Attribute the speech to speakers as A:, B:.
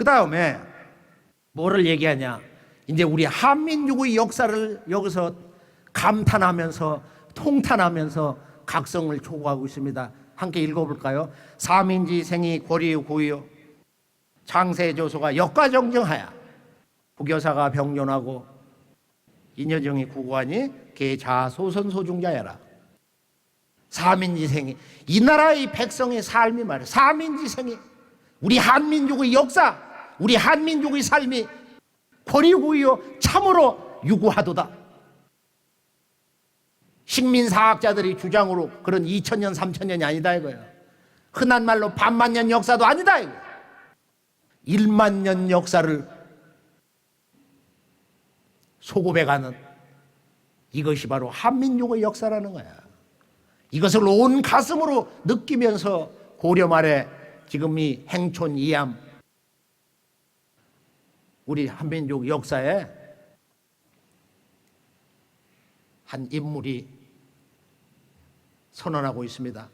A: 그 다음에 뭐를 얘기하냐? 이제 우리 한민족의 역사를 여기서 감탄하면서 통탄하면서 각성을 촉구하고 있습니다. 함께 읽어볼까요? 사민지생이 고리요 고요. 장세조소가 역과정정하야. 부교사가 병존하고 인여정이 구구하니 개자소선소중자야라. 사민지생이. 이 나라의 백성의 삶이 말이야. 사민지생이. 우리 한민족의 역사 우리 한민족의 삶이 권위구요 참으로 유구하도다. 식민사학자들이 주장으로 그런 2000년 3000년이 아니다 이거예요. 흔한 말로 반만 년 역사도 아니다 이거 1만 년 역사를 소급해가는 이것이 바로 한민족의 역사라는 거야. 이것을 온 가슴으로 느끼면서 고려 말에 지금 이 행촌 이암 우리 한민족 역사에 한 인물이 선언하고 있습니다.